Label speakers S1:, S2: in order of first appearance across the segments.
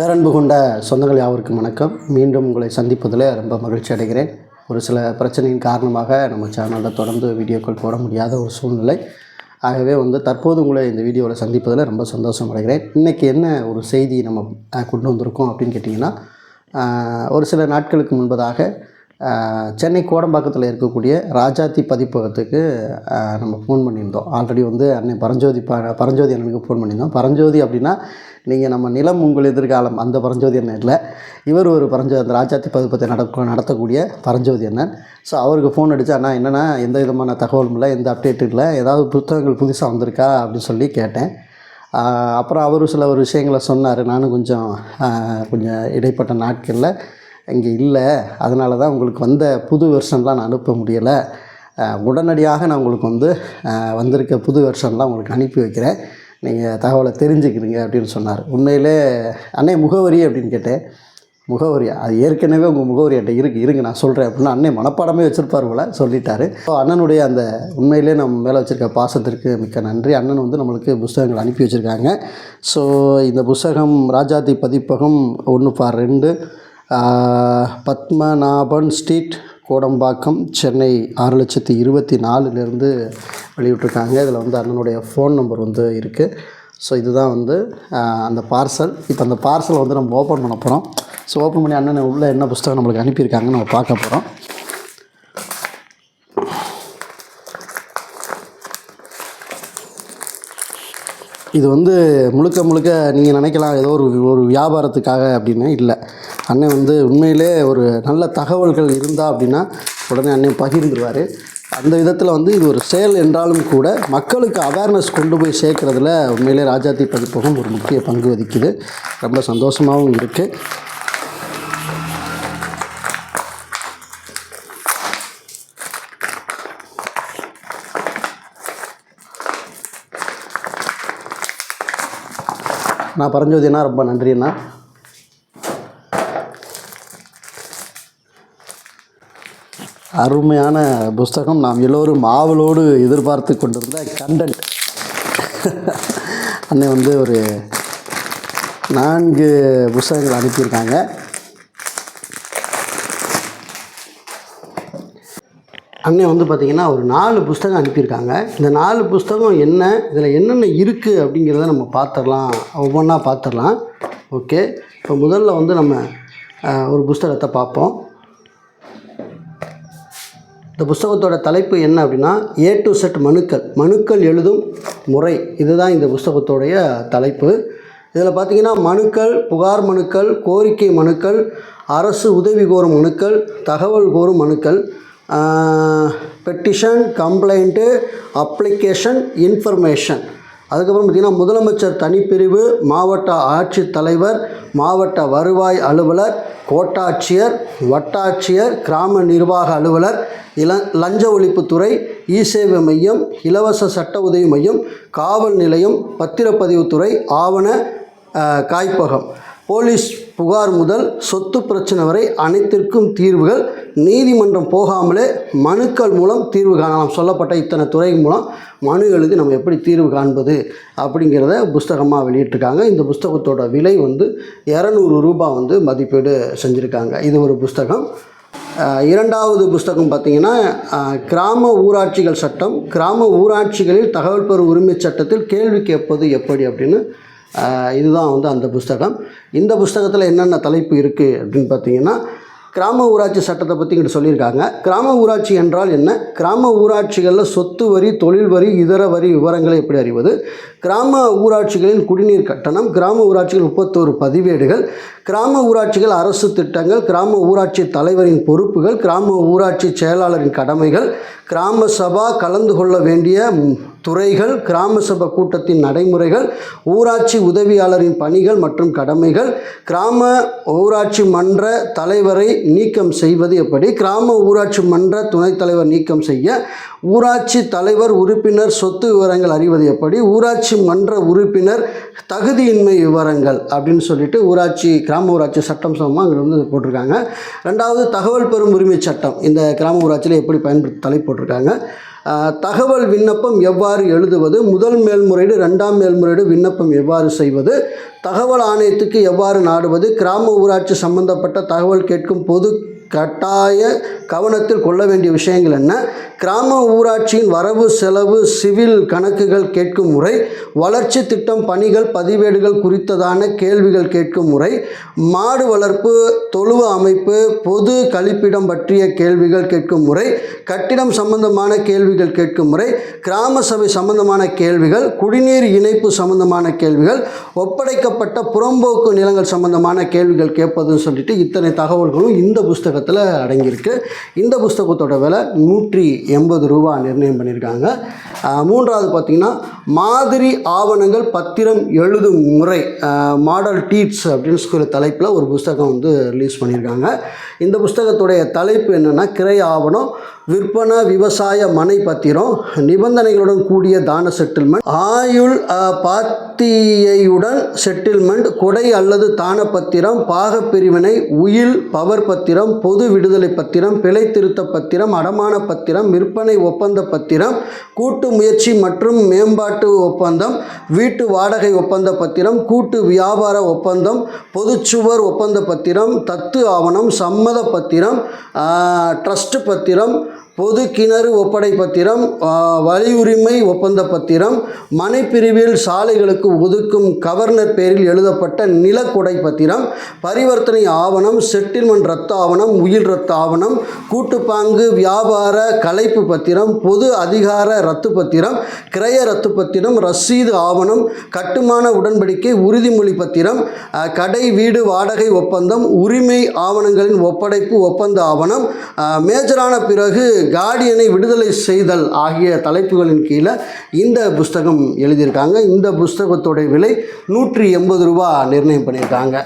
S1: பேரன்பு கொண்ட சொந்தங்கள் யாவருக்கும் வணக்கம். மீண்டும் உங்களை சந்திப்பதில் ரொம்ப மகிழ்ச்சி அடைகிறேன். ஒரு சில பிரச்சனையின் காரணமாக நம்ம சேனலில் தொடர்ந்து வீடியோக்கள் போட முடியாத ஒரு சூழ்நிலை. ஆகவே வந்து தற்போது உங்களை இந்த வீடியோவில் சந்திப்பதில் ரொம்ப சந்தோஷம் அடைகிறேன். இன்றைக்கி என்ன ஒரு செய்தி நம்ம கொண்டு வந்திருக்கோம் அப்படின்னு கேட்டிங்கன்னா ஒரு சில நாட்களுக்கு முன்பதாக சென்னை கோடம்பாக்கத்தில் இருக்கக்கூடிய ராஜாத்தி பதிப்பகத்துக்கு நம்ம ஃபோன் பண்ணியிருந்தோம். ஆல்ரெடி வந்து அன்னை பரஞ்சோதி ப பரஞ்சோதி அண்ணனுக்கு ஃபோன் பண்ணியிருந்தோம். பரஞ்சோதி அப்படின்னா நீங்கள் நம்ம நிலம் உங்கள் எதிர்காலம் அந்த பரஞ்சோதி அண்ணன் இல்லை. இவர் ஒரு பரஞ்சோ அந்த ராஜாத்தி பதிப்பத்தை நடக்க நடத்தக்கூடிய பரஞ்சோதி அண்ணன். ஸோ அவருக்கு ஃபோன் அடித்தா அண்ணா என்னென்னா எந்த விதமான தகவலும் இல்லை எந்த அப்டேட்டும் இல்லை ஏதாவது புத்தகங்கள் புதுசாக வந்திருக்கா? அப்படின்னு சொல்லி கேட்டேன். அப்புறம் அவர் சில ஒரு விஷயங்களை சொன்னார். நானும் கொஞ்சம் கொஞ்சம் இடைப்பட்ட நாட்களில் இங்கே இல்லை. அதனால தான் உங்களுக்கு வந்த புது வெர்ஷன்லாம் நான் அனுப்ப முடியலை. உடனடியாக நான் உங்களுக்கு வந்து வந்திருக்க புது வெர்ஷன்லாம் உங்களுக்கு அனுப்பி வைக்கிறேன். நீங்கள் தகவலை தெரிஞ்சுக்கிறீங்க அப்படின்னு சொன்னார். உண்மையிலே அன்னை முகவரி அப்படின்னு கேட்டேன். முகவரி அது ஏற்கனவே உங்கள் முகவரி என்கிட்ட இருக்குது இருங்க நான் சொல்கிறேன் அப்படின்னா அண்ணன் மனப்பாடமே வச்சுருப்பார் போல சொல்லிட்டாரு. ஸோ அண்ணனுடைய அந்த உண்மையிலே நம்ம மேலே வச்சுருக்க பாசத்திற்கு மிக்க நன்றி. அண்ணன் வந்து நம்மளுக்கு புஸ்தகங்கள் அனுப்பி வச்சுருக்காங்க. ஸோ இந்த புஸ்தகம் ராஜாதி பதிப்பகம் ஒன்று பார் ரெண்டு. பத்மநாபன் ஸ்ட்ரீட் கோடம்பாக்கம் சென்னை. ஆறு லட்சத்தி இருபத்தி நாலுலேருந்து வெளியிட்ருக்காங்க இதில் வந்து அண்ணனுடைய ஃபோன் நம்பர் வந்து இருக்குது ஸோ இதுதான் வந்து அந்த பார்சல் இப்போ அந்த பார்சலை வந்து நம்ம ஓப்பன் பண்ண போகிறோம் ஸோ ஓப்பன் பண்ணி அண்ணன் உள்ள என்ன புஸ்தகம் நம்மளுக்கு அனுப்பியிருக்காங்கன்னு நம்ம பார்க்க போகிறோம் இது வந்து முழுக்க முழுக்க நீங்கள் நினைக்கலாம் ஏதோ ஒரு ஒரு வியாபாரத்துக்காக அப்படின்னு இல்லை. அண்ணன் வந்து உண்மையிலே ஒரு நல்ல தகவல்கள் இருந்தால் அப்படின்னா உடனே அண்ணன் பகிர்ந்துருவார். அந்த விதத்தில் வந்து இது ஒரு செயல் என்றாலும் கூட மக்களுக்கு அவேர்னஸ் கொண்டு போய் சேர்க்குறதுல உண்மையிலே ராஜாத்தி பதிப்பகம் ஒரு முக்கிய பங்கு வகிக்குது. ரொம்ப சந்தோஷமாகவும் இருக்குது நான் பரஞ்சோதினா ரொம்ப நன்றிண்ணா. அருமையான புஸ்தகம். நாம் எல்லோரும் ஆவலோடு எதிர்பார்த்து கொண்டிருந்த கண்டென்ட் அண்ணன் வந்து ஒரு நான்கு புஸ்தகங்கள் அனுப்பியிருக்காங்க. அண்ணன் வந்து பார்த்திங்கன்னா ஒரு நாலு புஸ்தகம் அனுப்பியிருக்காங்க. இந்த நாலு புஸ்தகம் என்ன இதில் என்னென்ன இருக்குது அப்படிங்கிறத நம்ம பார்த்துடலாம். ஒவ்வொன்றா பார்த்துடலாம். ஓகே. இப்போ முதல்ல வந்து நம்ம ஒரு புஸ்தகத்தை பார்ப்போம். இந்த புஸ்தகத்தோட தலைப்பு என்ன அப்படின்னா ஏ டு செட் மனுக்கள். மனுக்கள் எழுதும் முறை. இதுதான் இந்த புஸ்தகத்தோடைய தலைப்பு. இதில் பார்த்தீங்கன்னா மனுக்கள் புகார் மனுக்கள் கோரிக்கை மனுக்கள் அரசு உதவி கோரும் மனுக்கள் தகவல் கோரும் மனுக்கள் பெட்டிஷன் கம்ப்ளைண்ட்டு அப்ளிகேஷன் இன்ஃபர்மேஷன் அதுக்கப்புறம் பார்த்திங்கன்னா முதலமைச்சர் தனிப்பிரிவு மாவட்ட ஆட்சித்தலைவர் மாவட்ட வருவாய் அலுவலர் கோட்டாட்சியர் வட்டாட்சியர் கிராம நிர்வாக அலுவலர் இள லஞ்ச ஒழிப்புத்துறை இ சேவை மையம் இலவச சட்ட உதவி மையம் காவல் நிலையம் பத்திரப்பதிவுத்துறை ஆவண காய்ப்பகம். போலீஸ் புகார் முதல் சொத்து பிரச்சனை வரை அனைத்திற்கும் தீர்வுகள் நீதிமன்றம் போகாமலே மனுக்கள் மூலம் தீர்வு காணலாம். சொல்லப்பட்ட இத்தனை துறை மூலம் மனு எழுதி நம்ம எப்படி தீர்வு காண்பது அப்படிங்கிறத புஸ்தகமாக வெளியிட்டிருக்காங்க. இந்த புஸ்தகத்தோட விலை வந்து இரநூறு ரூபாய் வந்து மதிப்பீடு செஞ்சுருக்காங்க. இது ஒரு புஸ்தகம். இரண்டாவது புஸ்தகம் பார்த்திங்கன்னா கிராம ஊராட்சிகள் சட்டம். கிராம ஊராட்சிகளில் தகவல் பெறும் உரிமைச் சட்டத்தில் கேள்வி கேட்பது எப்படி அப்படின்னு இதுதான் வந்து அந்த புஸ்தகம். இந்த புஸ்தகத்தில் என்னென்ன தலைப்பு இருக்குது அப்படின்னு பார்த்தீங்கன்னா கிராம ஊராட்சி சட்டத்தை பற்றி இங்கிட்ட சொல்லியிருக்காங்க. கிராம ஊராட்சி என்றால் என்ன? கிராம ஊராட்சிகளில் சொத்து வரி தொழில் வரி இதர வரி விவரங்களை எப்படி அறிவது? கிராம ஊராட்சிகளின் குடிநீர் கட்டணம் கிராம ஊராட்சிகள் முப்பத்தோரு பதிவேடுகள் கிராம ஊராட்சிகள் அரசு திட்டங்கள் கிராம ஊராட்சி தலைவரின் பொறுப்புகள் கிராம ஊராட்சி செயலாளரின் கடமைகள் கிராம சபா கலந்து கொள்ள வேண்டிய துறைகள் கிராம சபை கூட்டத்தின் நடைமுறைகள் ஊராட்சி உதவியாளரின் பணிகள் மற்றும் கடமைகள் கிராம ஊராட்சி மன்ற தலைவரை நீக்கம் செய்வது எப்படி கிராம ஊராட்சி மன்ற துணைத் தலைவர் நீக்கம் செய்ய ஊராட்சி தலைவர் உறுப்பினர் சொத்து விவரங்கள் அறிவது எப்படி ஊராட்சி மன்ற உறுப்பினர் தகுதியின்மை விவரங்கள் அப்படின்னு சொல்லிட்டு ஊராட்சி கிராம கிராம ஊராட்சி சட்டம் சமமாக அங்கே வந்து போட்டிருக்காங்க. ரெண்டாவது தகவல் பெறும் உரிமை சட்டம். இந்த கிராம ஊராட்சியில் எப்படி பயன்படுத்த தலை போட்டிருக்காங்க. தகவல் விண்ணப்பம் எவ்வாறு எழுதுவது? முதல் மேல்முறையீடு ரெண்டாம் மேல்முறையீடு விண்ணப்பம் எவ்வாறு செய்வது? தகவல் ஆணையத்துக்கு எவ்வாறு நாடுவது? கிராம ஊராட்சி சம்பந்தப்பட்ட தகவல் கேட்கும் பொது கட்டாய கவனத்தில் கொள்ள வேண்டிய விஷயங்கள் என்ன? கிராம ஊராட்சியின் வரவு செலவு சிவில் கணக்குகள் கேட்கும் முறை வளர்ச்சி திட்டம் பணிகள் பதிவேடுகள் குறித்ததான கேள்விகள் கேட்கும் முறை மாடு வளர்ப்பு தொழுவ அமைப்பு பொது கழிப்பிடம் பற்றிய கேள்விகள் கேட்கும் முறை கட்டிடம் சம்பந்தமான கேள்விகள் கேட்கும் முறை கிராம சபை சம்பந்தமான கேள்விகள் குடிநீர் இணைப்பு சம்பந்தமான கேள்விகள் ஒப்படைக்கப்பட்ட புறம்போக்கு நிலங்கள் சம்பந்தமான கேள்விகள் கேட்பதுன்னு சொல்லிட்டு இத்தனை தகவல்களும் இந்த புஸ்தகத்தில் அடங்கியிருக்கு. இந்த புஸ்தகத்தோட விலை நூற்றி எண்பது ரூபா நிர்ணயம் பண்ணியிருக்காங்க. மூன்றாவது பார்த்திங்கன்னா மாதிரி ஆவணங்கள் பத்திரம் எழுதும் முறை மாடல் டீட்ஸ் அப்படின்னு சொல்லி தலைப்பில் ஒரு புஸ்தகம் வந்து ரிலீஸ் பண்ணியிருக்காங்க. இந்த புஸ்தகத்துடைய தலைப்பு என்னென்னா கிரை ஆவணம் விற்பனை விவசாய மனை பத்திரம் நிபந்தனைகளுடன் கூடிய தான செட்டில்மெண்ட் ஆயுள் பாத்தியையுடன் செட்டில்மெண்ட் கொடை அல்லது தான பத்திரம் பாகப்பிரிவினை உயில் பவர் பத்திரம் பொது விடுதலை பத்திரம் பிழை திருத்த பத்திரம் அடமான பத்திரம் விற்பனை ஒப்பந்த பத்திரம் கூட்டு முயற்சி மற்றும் மேம்பாட்டு ஒப்பந்தம் வீட்டு வாடகை ஒப்பந்த பத்திரம் கூட்டு வியாபார ஒப்பந்தம் பொதுச்சுவர் ஒப்பந்த பத்திரம் தத்து ஆவணம் சம்மத பத்திரம் ட்ரஸ்ட் பத்திரம் பொது கிணறு ஒப்படை பத்திரம் வலியுரிமை ஒப்பந்த பத்திரம் மனைப்பிரிவில் சாலைகளுக்கு ஒதுக்கும் கவர்னர் பேரில் எழுதப்பட்ட நிலக்கொடை பத்திரம் பரிவர்த்தனை ஆவணம் செட்டில்மெண்ட் ரத்த ஆவணம் உயிர் ரத்த ஆவணம் கூட்டுப்பாங்கு வியாபார கலைப்பு பத்திரம் பொது அதிகார ரத்து பத்திரம் கிரய ரத்து பத்திரம் ரசீது ஆவணம் கட்டுமான உடன்படிக்கை உறுதிமொழி பத்திரம் கடை வீடு வாடகை ஒப்பந்தம் உரிமை ஆவணங்களின் ஒப்படைப்பு ஒப்பந்த ஆவணம் மேஜரான பிறகு கார்டியனை விடுதலை செய்தல் ஆகிய தலைப்புகளின் கீழே இந்த புஸ்தகம் எழுதியிருக்காங்க. இந்த புஸ்தகத்தோட விலை நூற்றி எண்பது ரூபா நிர்ணயம் பண்ணியிருக்காங்க.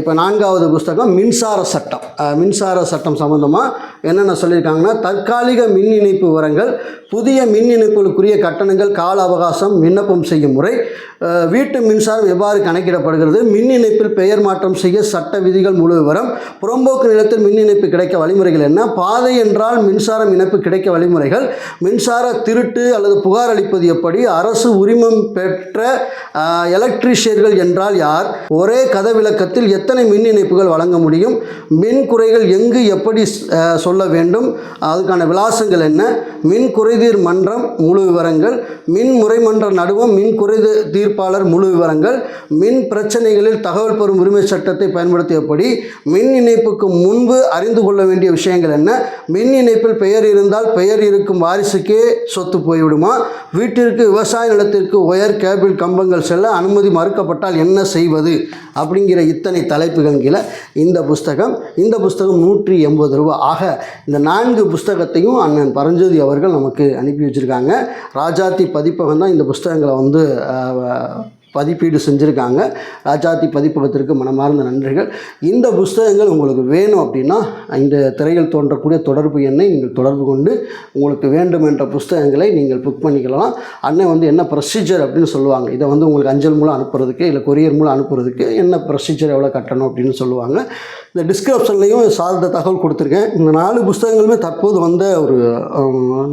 S1: இப்போ நான்காவது புஸ்தகம் மின்சார சட்டம். மின்சார சட்டம் சம்மந்தமாக என்னென்ன சொல்லியிருக்காங்கன்னா தற்காலிக மின் இணைப்பு விவரங்கள் புதிய மின் இணைப்புகளுக்குரிய கட்டணங்கள் கால அவகாசம் விண்ணப்பம் செய்யும் முறை வீட்டு மின்சாரம் எவ்வாறு கணக்கிடப்படுகிறது? மின் இணைப்பில் பெயர் மாற்றம் செய்ய சட்ட விதிகள் முழு விவரம். புறம்போக்கு நிலத்தில் மின் இணைப்பு கிடைக்க வழிமுறைகள் என்ன? பாதை என்றால் மின்சாரம் இணைப்பு கிடைக்க வழிமுறைகள். மின்சார திருட்டு அல்லது புகார் அளிப்பது எப்படி? அரசு உரிமம் பெற்ற எலக்ட்ரிஷியர்கள் எலக்ட்ரீஷியர்கள் என்றால் யார்? ஒரே கதவிலக்கத்தில் எத்தனை மின் இணைப்புகள் வழங்க முடியும்? மின் குறைகள் எங்கு எப்படி சொல்ல வேண்டும்? அதுக்கான விலாசங்கள் என்ன? மின் குறைதீர் மன்றம் முழு விவரங்கள். மின் முறைமன்ற நடுவம் மின் குறை தீர்ப்பாளர் முழு விவரங்கள் மின் பிரச்சனைகளில் தகவல் பெறும் உரிமை சட்டத்தை பயன்படுத்தியபடி மின் இணைப்புக்கு முன்பு அறிந்து கொள்ள வேண்டிய விஷயங்கள் என்ன? மின் இணைப்பில் பெயர் இருந்தால் பெயர் இருக்கும் வாரிசுக்கே சொத்து போய்விடுமா? வீட்டிற்கு விவசாய நிலத்திற்கு ஒயர் கேபிள் கம்பங்கள் செல்ல அனுமதி மறுக்கப்பட்டால் என்ன செய்வது? அப்படிங்கிற இத்தனை தலைப்புகள் கீழே இந்த புஸ்தகம் இந்த புஸ்தகம் நூற்றி எண்பது ரூபா. ஆக இந்த நான்கு புஸ்தகத்தையும் அண்ணன் பரஞ்சோதி அவர்கள் நமக்கு அனுப்பி வச்சுருக்காங்க. ராஜாத்தி பதிப்பகம் தான் இந்த புஸ்தகங்களை வந்து uh, பதிப்பீடு செஞ்சுருக்காங்க. ராஜாத்தி பதிப்பகத்திற்கு மனமார்ந்த நன்றிகள். இந்த புஸ்தகங்கள் உங்களுக்கு வேணும் அப்படின்னா இந்த திரையில் தோன்றக்கூடிய தொடர்பு எண்ணை நீங்கள் தொடர்பு கொண்டு உங்களுக்கு வேண்டும் என்ற புஸ்தகங்களை நீங்கள் புக் பண்ணிக்கலாம். அண்ணன் வந்து என்ன ப்ரொசீஜர் அப்படின்னு சொல்லுவாங்க. இதை வந்து உங்களுக்கு அஞ்சல் மூலம் அனுப்புறதுக்கு இல்லை கொரியர் மூலம் அனுப்புறதுக்கு என்ன ப்ரொசீஜர் எவ்வளோ கட்டணும் அப்படின்னு சொல்லுவாங்க. இந்த டிஸ்கிரிப்ஷன்லையும் சார்ந்த தகவல் கொடுத்துருக்கேன். இந்த நாலு புஸ்தகங்களுமே தற்போது வந்த ஒரு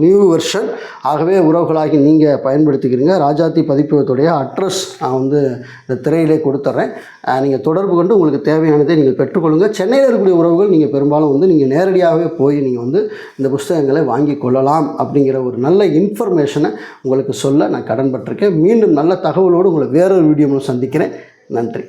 S1: நியூ வெர்ஷன் ஆகவே உறவுகளாகி நீங்கள் பயன்படுத்திக்கிறீங்க. ராஜாத்தி பதிப்பகத்துடைய அட்ரஸ் நான் வந்து இந்த திரையிலே கொடுத்துட்றேன். நீங்கள் தொடர்பு கொண்டு உங்களுக்கு தேவையானதை நீங்கள் பெற்றுக்கொள்ளுங்கள் சென்னையில் இருக்கக்கூடிய உறவுகள் நீங்கள் பெரும்பாலும் வந்து நீங்கள் நேரடியாகவே போய் நீங்கள் வந்து இந்த புஸ்தகங்களை வாங்கி கொள்ளலாம் அப்படிங்கிற ஒரு நல்ல இன்ஃபர்மேஷனை உங்களுக்கு சொல்ல நான் கடன்பட்டிருக்கேன் மீண்டும் நல்ல தகவலோடு உங்களை வேறொரு வீடியோவில் சந்திக்கிறேன். நன்றி.